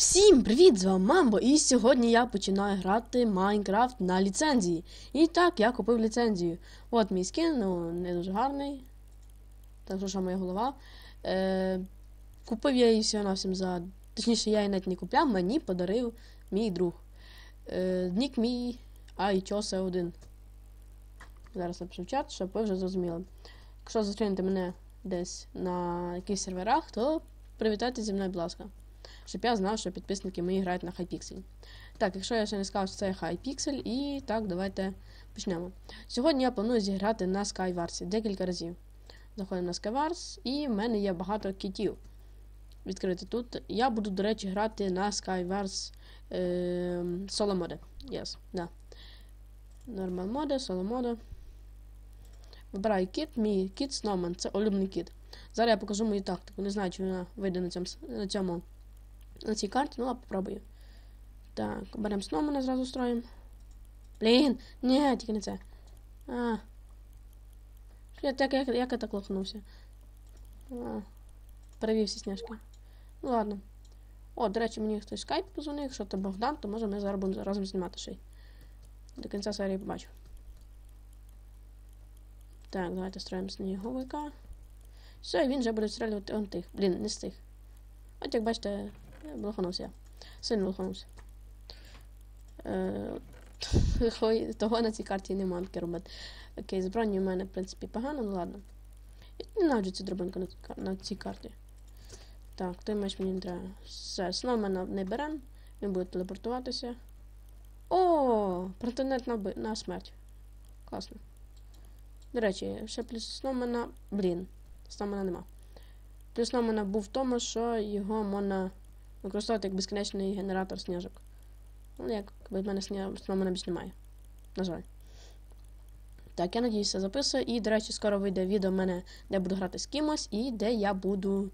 Всім привіт! З вами Мамбо, і сьогодні я починаю грати Майнкрафт на ліцензії. І так, я купив ліцензію. От мій скін, ну не дуже гарний. Так що моя голова. Е, купив я її всього навсім за. Точніше, я її навіть не купляв, мені подарив мій друг. Е, нік мій айчосе 1 Зараз напишу в чат, щоб ви вже зрозуміли. Якщо зустрінете мене десь на якихось серверах, то привітайте зі мною, будь ласка щоб я знав, що підписники мої грають на Hypixel. Так, якщо я ще не сказав, що це Hypixel, і так, давайте почнемо. Сьогодні я планую зіграти на Skywars декілька разів. Заходимо на Skywars, і в мене є багато кітів. Відкрити тут. Я буду, до речі, грати на Skywars е, Solo моде. Yes, да. Нормал моде, соло моде. Вибираю кіт, мій кіт Snowman, це улюблений кіт. Зараз я покажу мою тактику. Не знаю, чи вона вийде на цьому, на цьому на цій карті, ну ладно, попробую. Так, беремо сномана зразу строїмо. Блін, ні, тільки не це. А. Я так, як, як я так лохнувся. А. Перевів всі сняшки. Ну ладно. О, до речі, мені хтось скайп позвонив, якщо це Богдан, то може ми зараз будемо разом знімати ще й. До кінця серії побачу. Так, давайте строїмо сніговика. Все, він вже буде стрілювати он тих. Блін, не з тих. От як бачите, Сильно блоханувся. Е, того на цій карті нема таке робити. Окей, збрання у мене, в принципі, погано, ну ладно. Я ненавиджу цю дробинку на, цій карті. Так, той меч мені не треба. Все, Сномена не беремо. Він буде телепортуватися. О, претендент на, на смерть. Класно. До речі, ще плюс Сномена. Блін, Сномена нема. Плюс Сномена був в тому, що його можна використовувати як безкінечний генератор сніжок. Ну, як в мене мене більш немає. На жаль. Так, я надіюся, записую. І, до речі, скоро вийде відео в мене, де буду грати з кимось, і де я буду.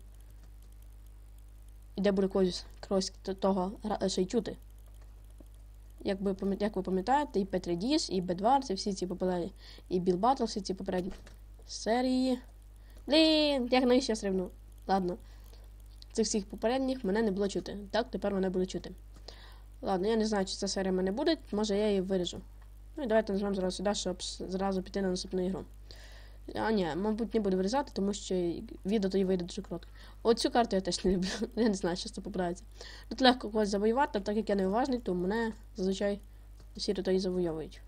І де буде когось когось того ще й чути. Як ви, як ви пам'ятаєте, і P3DS, і B2, це всі ці популярні, і Bill Battle, всі ці попередні серії. Блін, як навіщо я срівну? Ладно цих всіх попередніх мене не було чути. Так, тепер мене буде чути. Ладно, я не знаю, чи ця серія мене буде, може я її виріжу. Ну і давайте нажмемо зараз сюди, щоб зразу піти на наступну ігру. А ні, мабуть, не буду вирізати, тому що відео тоді вийде дуже коротке. Оцю карту я теж не люблю. Я не знаю, що це поправиться. Тут легко когось завоювати, так як я неуважний, то мене зазвичай всі тут і завойовують.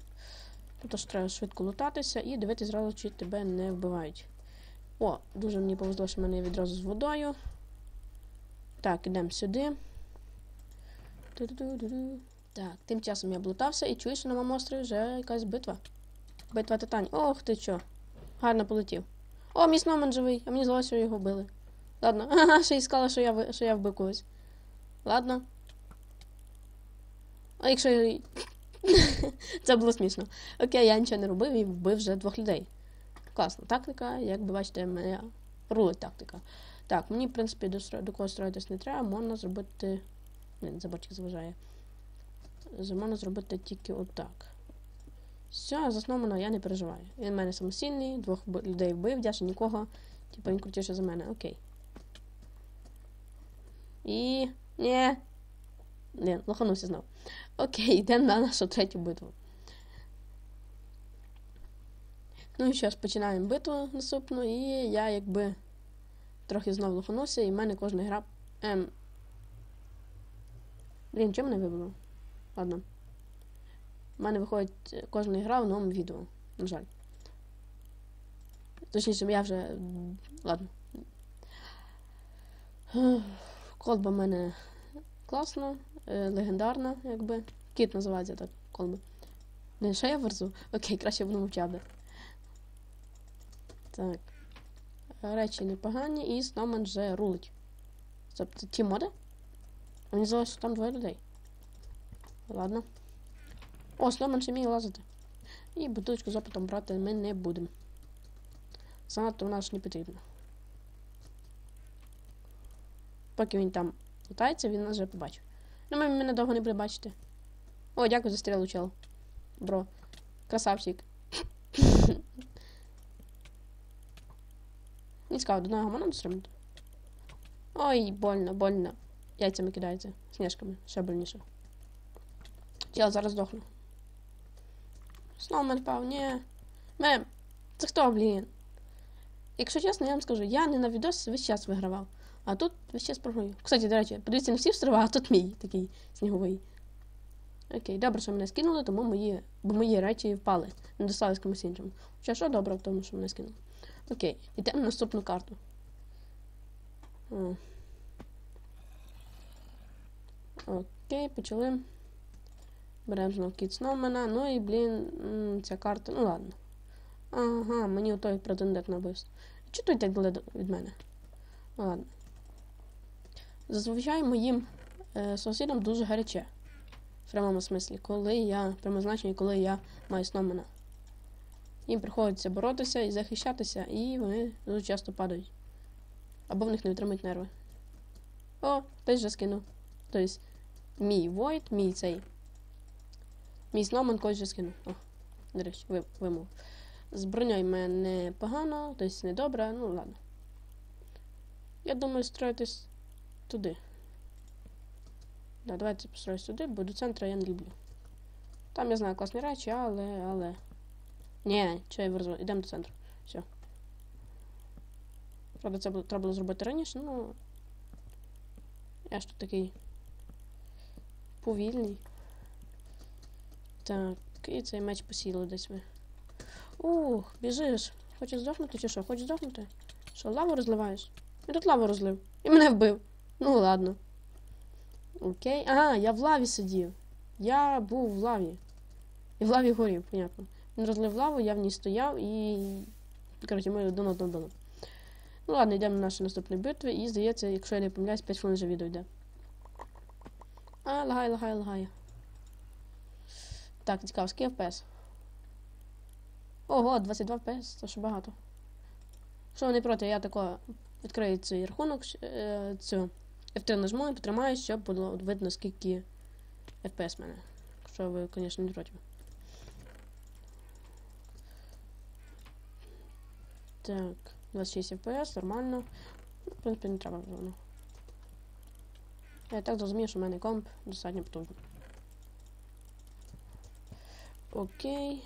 Тут треба швидко лутатися і дивитися зразу, чи тебе не вбивають. О, дуже мені повезло, що мене відразу з водою. Так, ідемо сюди. Так, тим часом я блутався і чую, що на моєму острові вже якась битва. Битва титанів. Ох ти що. Гарно полетів. О, мій Сноумен живий, а мені здалося, що його били. Ладно, ага, ще й сказала, що я що я вбив когось. Ладно. А якщо. Це було смішно. Окей, я нічого не робив і вбив вже двох людей. Класна тактика, як ви бачите, моя рулить тактика. Так, мені, в принципі, до, кого строїтись не треба, можна зробити. Не, заборчик заважає. Можна зробити тільки отак. Все, засновано, я не переживаю. Він в мене самостійний, двох людей вбив, я ще нікого. Типу він крутіше за мене, окей. І. Ні. Не, лоханувся знов. Окей, йдемо на нашу третю битву. Ну і ж, починаємо битву наступну, і я якби. Трохи знову лоханувся, і в мене кожна гра. Ем... Блін, чому мене вибило? Ладно. У мене виходить е, кожна гра в новому відео. На жаль. Точніше, я вже. Ладно. Колба в мене класна, е, легендарна, якби. Кіт називається так, колба. Не, що я верзу? Окей, краще буду мовчати. Так. Речі непогані і Snowman вже рулить. Тобто ті моди? Мені здалося, що там двоє людей. Ладно. О, Snowman ще вміє лазити. І бутилочку з опитом брати ми не будемо. Занадто в нас не потрібно. Поки він там лутається, він нас вже побачив. Ну, ми мене довго не буде бачити. О, дякую за стрілу, чел. Бро. Красавчик. Не цікаво, до нього можна достримати? Ой, больно, больно. яйцями кидається. Сніжками, ще больніше. Я зараз здохну. Сноумен впав, ні. Мем, це хто, блін? Якщо чесно, я вам скажу, я не на відос весь час вигравав. А тут весь час програю. Кстати, до речі, подивіться, не всі стрива, а тут мій такий сніговий. Окей, добре, що мене скинули, тому мої, бо мої речі впали. Не достались комусь іншому. Хоча що добре в тому, що мене скинули. Окей, йдемо на наступну карту. Окей, почали. Беремо знов кіт Сноумена. Ну і, блін, ця карта. Ну ладно. Ага, мені той претендент на вбивство. Чого той від мене? Ладно. Зазвичай моїм е, сусідам дуже гаряче. В прямому смислі, коли я, прямому коли я маю Сноумена. Їм приходиться боротися і захищатися, і вони дуже часто падають. Або в них не витримують нерви. О, хтось вже скинув. Тобто, мій Void, мій цей. Мій Snowman когось вже скинув. О, до речі, ви, вимов. З броньою мене погано, тобто не добре, ну ладно. Я думаю, строїтись туди. Да, давайте построюсь туди, бо до центра я не люблю. Там я знаю класні речі, але, але. Ні, що я вирозу, йдемо до центру. Все. Правда, це треба було зробити раніше, ну. Я ж тут такий повільний. Так, і цей меч посіли десь ви. Ух, біжиш. Хочеш здохнути чи що? Хочеш здохнути? Що, лаву розливаєш? Я тут лаву розлив. І мене вбив. Ну ладно. Окей. Ага, я в лаві сидів. Я був в лаві. І в лаві горів, понятно. Він розлив лаву, я в ній стояв і. Коротше, ми один одного дали. Ну ладно, йдемо на наші наступні битви, і здається, якщо я не помиляюсь, 5 хвилин вже відео йде. А, лагає, лагає, лагає. Так, цікаво, скільки FPS? Ого, 22 FPS, це ще багато. Що вони проти, я тако відкрию цей рахунок, е, цю F3 нажму і потримаю, щоб було видно, скільки FPS в мене. Якщо ви, звісно, не проти. Так, 26 FPS, нормально. Ну, В принципі, не треба воно. Я так зрозумів, що в мене комп достатньо потужний. Окей.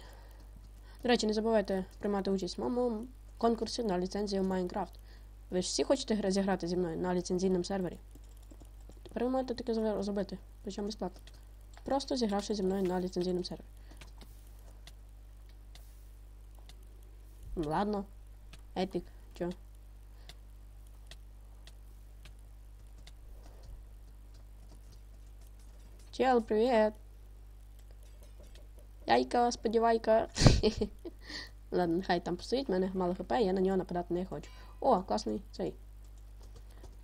До речі, не забувайте приймати участь в моєму конкурсі на ліцензію Майнкрафт. Ви ж всі хочете зіграти зі мною на ліцензійному сервері? Тепер ви можете таке зробити- причому безплатно. Просто зігравши зі мною на ліцензійному сервері. Ладно. Епік, чо? Чел, привіт! Яйка, сподівайка. Ладно, нехай там постоїть, в мене мало хп, я на нього нападати не хочу. О, класний цей.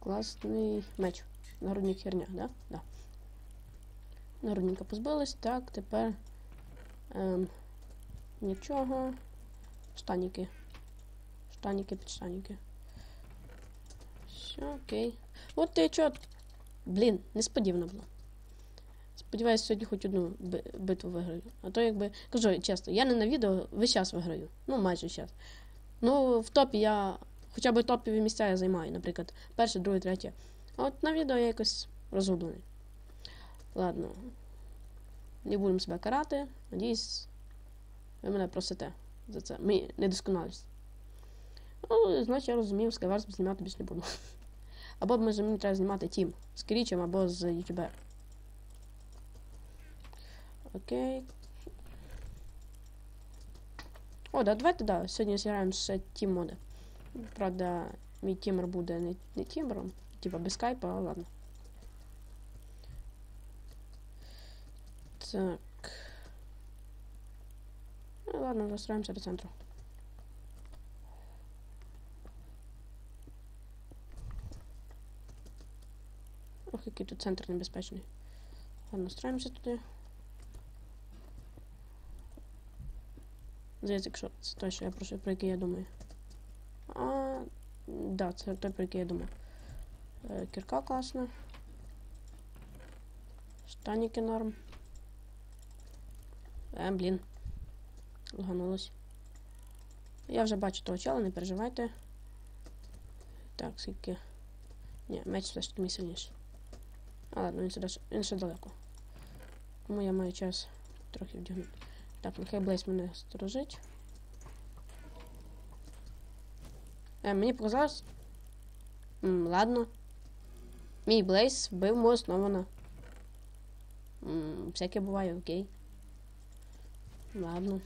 Класний меч. Нагрудник херня, да? Да. Нагрудника позбились. Так, тепер. Ем, нічого. Штаніки. Штаніки, підштаніки. Все, окей. От ти чо. Блін, несподівано було. Сподіваюсь, сьогодні хоч одну битву виграю. А то якби. Кажу чесно, я не на відео весь час виграю. Ну, майже час. Ну, в топі я. Хоча б топові місця я займаю, наприклад, перше, друге, третє. А от на відео я якось розгублений. Ладно. Не будемо себе карати. Надіюсь, ви мене просите за це. Мені недосконалість. Ну, значить, я розумів, Skywars знімати більше не буду. Або може мені треба знімати тім з Крічем або з ютубер. Окей. О, да, давайте, да. Сьогодні зіграємо ще тім моди. Правда, мій тімер буде не, не тімером, типа без скайпа, але ладно. Так. Ну ладно, розстроїмося до центру. Ох, який тут центр небезпечний. Ладно, строїмося туди. Здається, якщо це той, що я про, про який я думаю. А, да, це той, про який я думаю. Е, кірка класна. Штаніки норм. Е, блін. Лаганулось. Я вже бачу того чела, не переживайте. Так, скільки. Ні, меч все ж таки сильніший. А ладно, він ще- він ще далеко. Тому я маю час трохи вдягнути. Так, нехай Блейс мене сторожить. Е, мені показалось. М, ладно. Мій Блейс вбив мого Снована. М, всяке буває, окей. Ладно.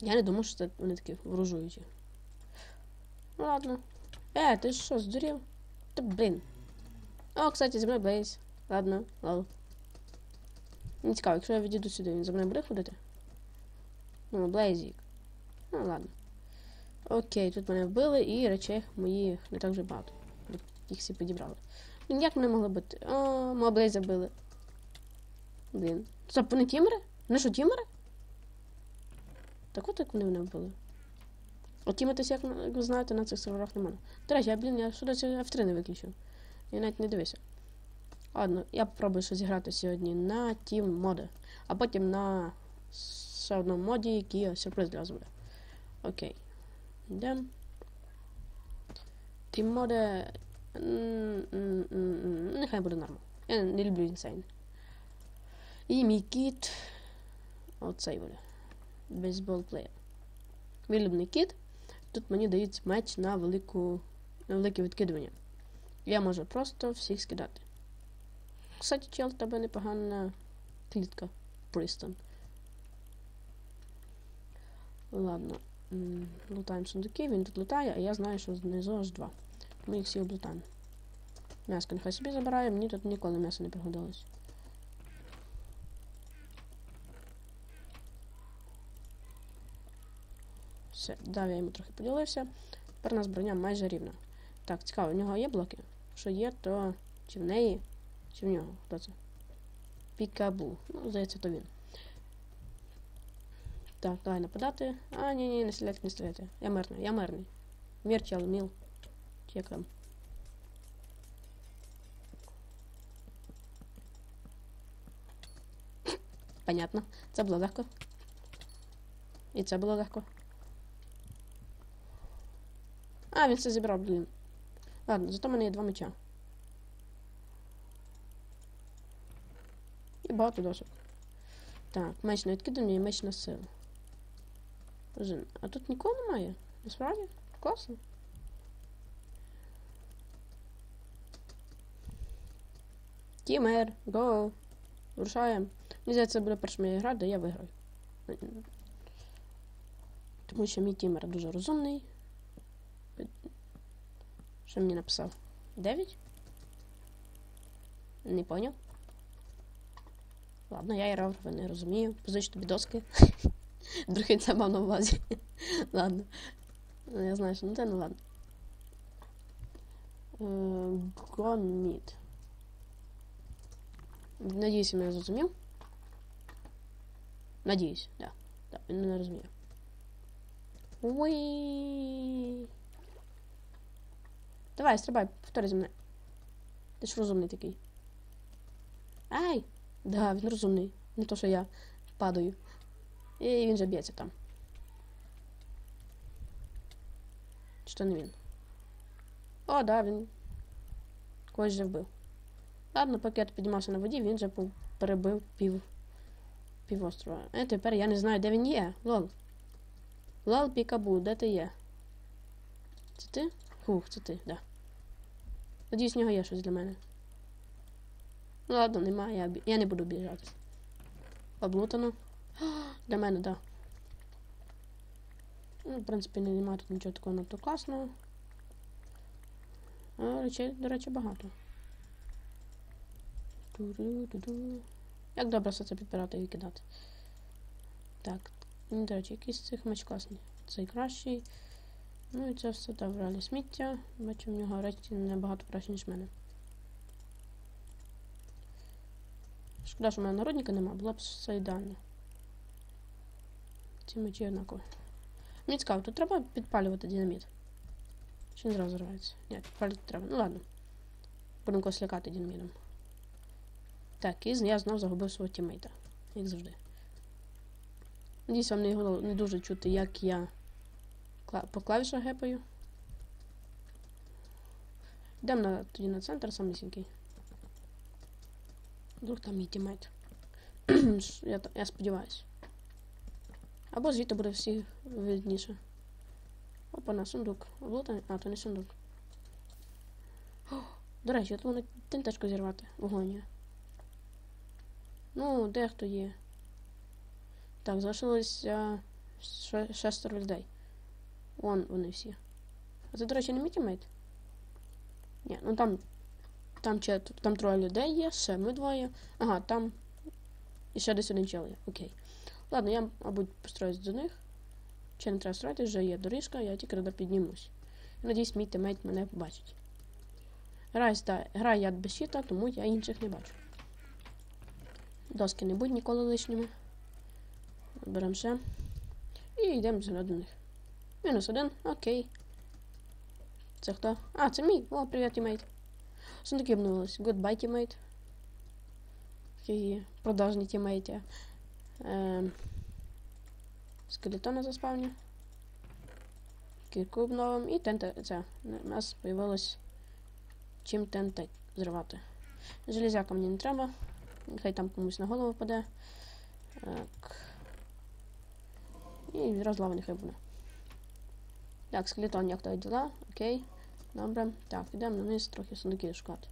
Я не думав, що це вони такі ворожуючі. Ну ладно. Е, ти що, здурів? Та блін. О, кстати, зі мною Блейз. Ладно, лол. Не цікаво, якщо я відійду сюди, він за мною буде ходити? Ну, Блейзік. Ну, ладно. Окей, тут мене вбили і речей моїх не так вже багато. Їх всі підібрали. Ну, як мене могли бити? О, мого Блейза били. Блін. Стоп, вони тімери? Вони що, тімери? Так от як вони мене вбили. От тіматись, як, ви знаєте, на цих серверах немає. До речі, я, блін, я сюди ці F3 не виключив. Я навіть не дивився. Ладно, я попробую ще зіграти сьогодні на Team моди, а потім на ще одному моді, який сюрприз для вас буде. Окей. Йдемо. Team моди. Нехай буде нормально. Я не люблю інсейн. І мій кіт. Оцей буде. Бейсбол плеєр. Мій любний кіт. Тут мені дають меч на велику. на велике відкидування. Я можу просто всіх скидати. Кстати, чел, тебе непогана клітка. Пристон. Ладно. Лутаємо сундуки, він тут лутає, а я знаю, що знизу аж два. Ми їх всі облутаємо. М'яско нехай собі забирає, мені тут ніколи м'ясо не пригодилось. Все, дав я йому трохи поділився. Тепер у нас броня майже рівна. Так, цікаво, в нього є блоки? Що є, то чи в неї, чи в нього? Хто це? Пікабу. Ну, здається, то він. Так, давай нападати. А, ні, ні, не стріляйте, не стріляйте. Я мирний, я мирний. Мір чел, міл. Чи як там? Понятно. Це було легко. І це було легко. А, він все зібрав, блін. Ладно, зато в мене є два меча. І багато досок. Так, меч на відкидання і меч на силу. А тут нікого немає? Насправді? Класно. Тімер, го. Вирушаємо. Мені здається, це буде перша моя гра, де я виграю. Тому що мій тімер дуже розумний. Що мені написав? 9? Не поняв. Ладно, я грав, не розумію. Позич тобі доски. Другий це мав на увазі. ладно. Ну, Я знаю, що не те, ну ладно. Гонміт. Надіюсь, він мене зрозумів. Надіюсь, так. Да. Да, він мене розуміє. Уи. Давай, стрибай, повтори зі мною. Ти ж розумний такий. Ай! Да, він розумний. Не то, що я падаю. І він же б'ється там. Чи то не він? О, да, він. Когось же вбив. Ладно, поки я піднімався на воді, він же перебив пів. півострова. Е, тепер я не знаю, де він є. Лол. Лол Пікабу, де ти є? Це ти? Хух, це ти, да. Надіюсь, в нього є щось для мене. Ну ладно, немає, я, я не буду біжати. Облутано. Для мене, да. Ну, в принципі, немає тут нічого такого надто класного. А речей, до речі, багато. Як добре все це підбирати і викидати. Так, ну, до речі, якийсь цих меч класний. Цей кращий. Ну і це все добре сміття. Бачу, в нього речі набагато краще, ніж в мене. Шкода, що в мене народника нема, було б все ідеально. Ці мечі однакові. Мені цікаво, тут треба підпалювати динаміт. Чи не зразу зривається? Ні, підпалювати треба. Ну ладно. Будемо когось лякати динамітом. Так, і я знов загубив свого тіммейта. Як завжди. Надіюсь, вам не, не дуже чути, як я по клавішах гепаю. Йдемо на, тоді на центр самісінький. Вдруг там мій тімейт. я, я сподіваюся. Або звідти буде всі видніше. Опа, на сундук. Облутаний? А, то не сундук. О, до речі, от воно тентечку зірвати. Вогонь є. Ну, де хто є? Так, залишилося шестеро людей. Вон вони всі. А це, до речі, не мій тімейт? Ні, ну там. Там чет, там троє людей є, ще ми двоє. Ага, там. І ще десь один чел є. Окей. Ладно, я, мабуть, построюсь до них. Чи не треба строїти, вже є доріжка, я тільки туди піднімусь. Надіюсь, мій тимейт мене побачить. Ста- граю я без щита, тому я інших не бачу. Доски не будь ніколи лишніми. Беремо ще. І йдемо до них. Мінус один, окей. Це хто? А, це мій. О, привіт, тімейт. Сундуки обновились. Goodbye, тімейт. Такий продажний тімейт. я. Ем, скелетона заспавню. Кірку обновим. І ТНТ. Це. У нас появилось чим ТНТ зривати. Железяка мені не треба. Нехай там комусь на голову впаде. Так. І розлава нехай буде. Так, скелетон, як то діла? Окей. Добре. Так, йдемо вниз, трохи сундуків шукати.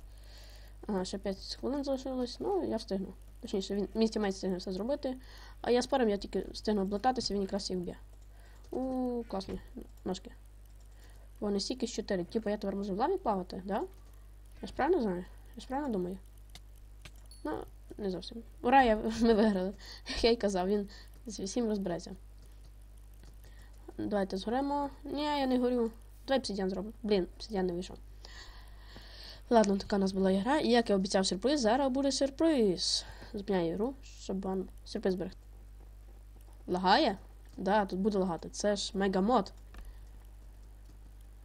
Ага, ще 5 хвилин залишилось. Ну, я встигну. Точніше, він мій тімейт встигне все зробити. А я з паром я тільки встигну облататися, він якраз їх вб'є. У, класні ножки. Вони стільки з 4. Типу я тепер можу в лаві плавати, да? Я ж правильно знаю? Я ж правильно думаю? Ну, не зовсім. Ура, я, ми виграли. Як я й казав, він з всім розбереться. Давайте згоремо. Ні, я не горю. Давай обсидіан зробимо. Блін, обсидіан не вийшов. Ладно, така у нас була гра. І як я обіцяв сюрприз, зараз буде сюрприз. Зупиняю ігру, щоб вам сюрприз зберегти. Лагає? Да, тут буде лагати. Це ж мегамод.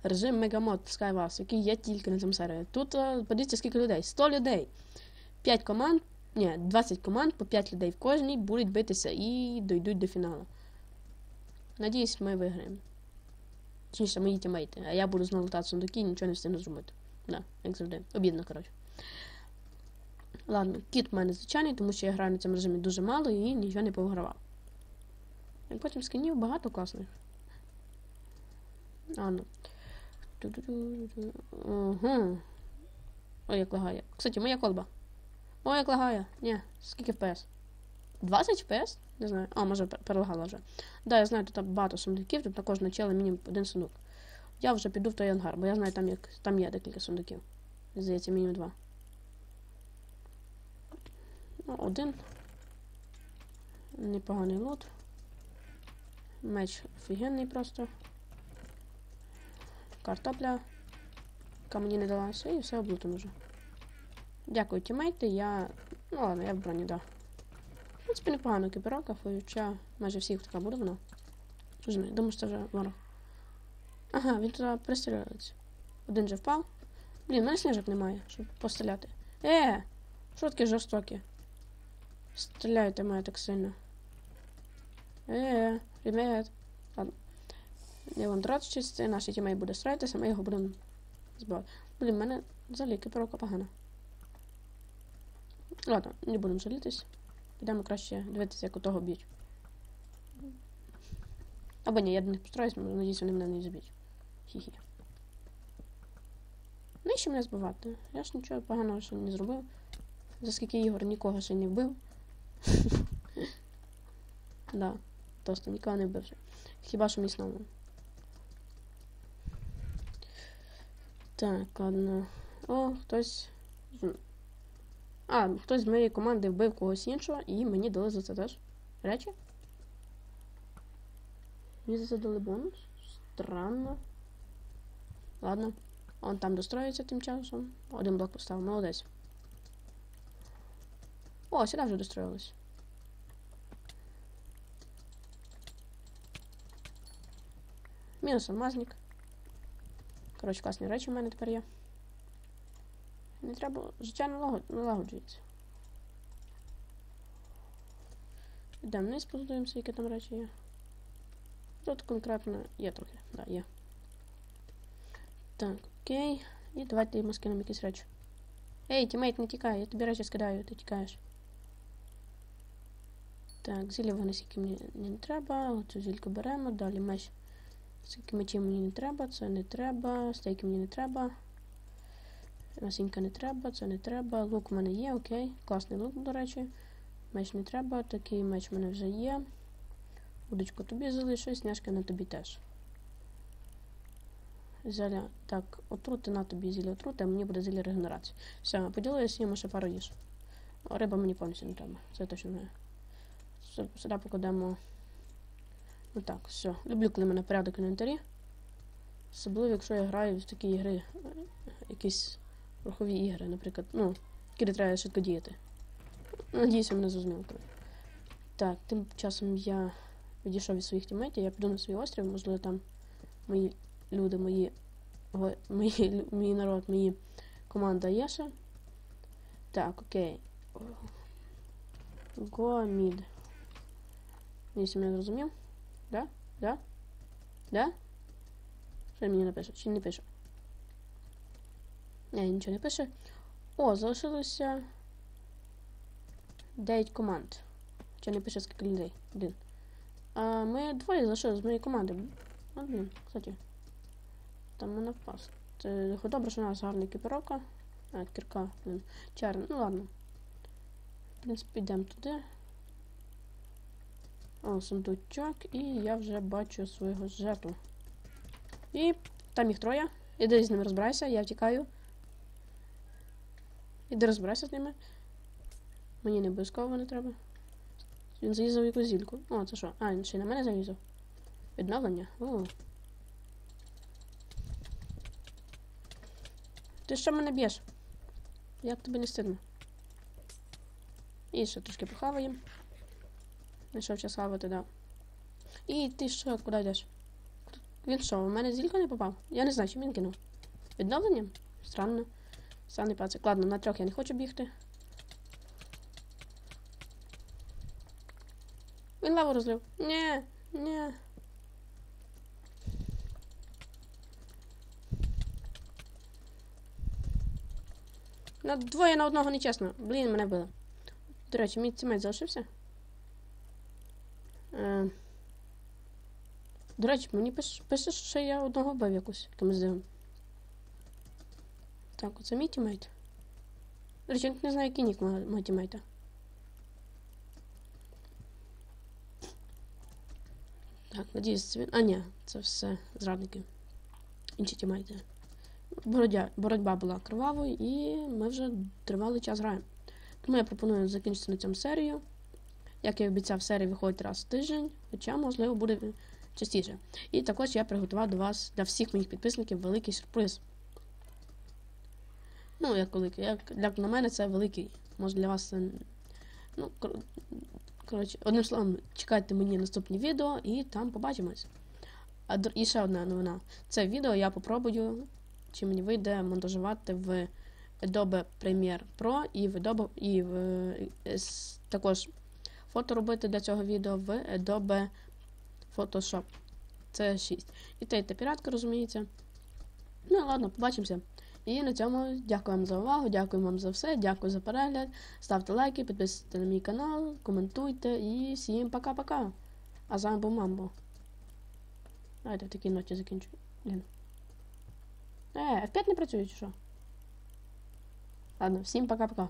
Режим мегамод Skywars, який є тільки на цьому сервері. Тут е, подивіться, скільки людей. 100 людей. 5 команд, ні, 20 команд, по 5 людей в кожній будуть битися і дойдуть до фіналу. Надіюсь, ми виграємо. Точніше, мої тімейти. А я буду знову летати сундуки і нічого не встигну зробити. Да, як завжди. Обідно, коротше. Ладно, кіт в мене звичайний, тому що я граю на цьому режимі дуже мало і нічого не повигравав. І потім скинів багато класних. А, ну. Угу. Ой, як лагає. Кстати, моя колба. Ой, як лагає. Ні, скільки FPS? 20 FPS? Не знаю. А, може перелагала вже. Да, я знаю, тут багато сундуків, тут на кожного чела мінімум один сундук. Я вже піду в той ангар, бо я знаю, там, як, там є декілька сундуків. Здається, мінімум два. Ну, один. Непоганий лут. Меч офігенний просто. Картопля. Яка мені не далася, і все облутано вже. Дякую, тімейти. Я. Ну ладно, я в броні, да. В принципі, непогано екіпіровка, хоча майже всіх така буде вона. Не, думаю, що це вже ворог. Ага, він туди пристрілюється. Один вже впав. Блін, мене сніжок немає, щоб постріляти. Е! Що таке жорстокі? Стріляєте мене так сильно. Е, ребят. Ладно. Я вам дратчись, це наш тімей буде стрілятися, ми його будемо збивати. Блін, в мене взагалі екіпіровка погана. Ладно, не будемо жалітись. Підемо краще дивитися, як у того б'ють. Або ні, я до них постараюсь, але надіюсь, вони мене не заб'ють. Хі-хі. Навіщо мене збивати? Я ж нічого поганого ще не зробив. За скільки ігор нікого ще не вбив. да, просто нікого не вбив. Хіба що мій Сноумен. Так, ладно. О, хтось. А, хтось з моєї команди вбив когось іншого, і мені дали за це теж речі. Мені за це дали бонус. Странно. Ладно. Он там достроїться тим часом. Один блок поставив, молодець. О, сюди вже достроїлось. Мінус алмазник. Коротше, класні речі в мене тепер є. Не треба. Життя налагод- налагоджується. Йдемо вниз, подивимося, які там речі є. Тут конкретно є трохи, да, є. Так, окей. І давайте йому скинемо якісь речі. Ей, тімейт, не тікай, я тобі речі скидаю, ти тікаєш. Так, зілля вогнес, які мені не треба. Оцю зільку беремо, далі меч. Скільки мечів мені не треба, це не треба, стейки мені не треба. Насінька не треба, це не треба. Лук у мене є, окей. Класний лук, до речі. Меч не треба, такий меч у мене вже є. Удочку тобі залишу, і на тобі теж. Зілля. Так, отрути на тобі зілля отрути, а мені буде зілля регенерації. Все, поділилися, їмо ще пару їж. Риба мені повністю не треба. Це точно. Сю- Сюди покладемо. Ну так, все. Люблю, коли мене порядок в інвентарі. Особливо, якщо я граю в такі ігри, е, якісь рухові ігри, наприклад, ну, які треба швидко діяти. Надіюся, мене зрозуміло. Так, тим часом я відійшов від своїх тімейтів, я піду на свій острів, можливо, там мої люди, мої, мої, мій народ, мої команда є ще. Так, окей. Mid. Якщо мене зрозумів. Да? Да? Да? Що мені напише? Чи не пише? Ні, нічого не пише. О, залишилося 9 команд. Чи не пише скільки людей? Один. А ми двоє залишилися з моєї команди. Блін, кстати. Там мене впас. Це добре, що у нас гарна екіпіровка. А, кірка, блін. Чарна. Ну ладно. В принципі, йдемо туди. О, сундучок, і я вже бачу свого жертву. І там їх троє. Іди з ними розбирайся, я втікаю. Іди розбирайся з ними. Мені не обов'язково не треба. Він залізав якусь зільку. О, це що? А, він ще й на мене залізав. Відновлення? О. Ти що мене б'єш? Як тобі не стидно? І ще трошки похаваємо. Знайшов час хавати, да. І ти що, куди йдеш? Він що, у мене зілька не попав? Я не знаю, чим він кинув. Відновленням? Странно. Странний пацик. Ладно, на трьох я не хочу бігти. Він лаву розлив. Ні, ні. На двоє на одного нечесно. Блін, мене били. До речі, мій цімець залишився. Е, До речі, мені пише, пише, що я одного вбив якусь якимось дивом. Так, оце мій тімейт. До речі, я не знаю, який нік мого, тімейта. Так, надіюсь, він. А, ні, це все зрадники. Інші тімейти. Боротьба, була кривавою, і ми вже тривалий час граємо. Тому я пропоную закінчити на цьому серію. Як я обіцяв, серія виходить раз в тиждень, хоча, можливо, буде частіше. І також я приготував до вас, для всіх моїх підписників, великий сюрприз. Ну, як великий, як для на мене це великий. Може для вас це. Ну, кор- коротше, одним словом, чекайте мені наступні відео і там побачимось. А і ще одна новина. Це відео я попробую, чи мені вийде монтажувати в Adobe Premiere Pro і в Adobe, і в е, також фото робити для цього відео в Adobe Photoshop. Це 6. І те, і те піратка, розуміється. Ну, ладно, побачимося. І на цьому дякую вам за увагу, дякую вам за все, дякую за перегляд. Ставте лайки, підписуйтесь на мій канал, коментуйте і всім пока-пока. А з вами був Мамбо. Давайте в такій ноті закінчу. Блін. Е, F5 не працює чи що? Ладно, всім пока-пока.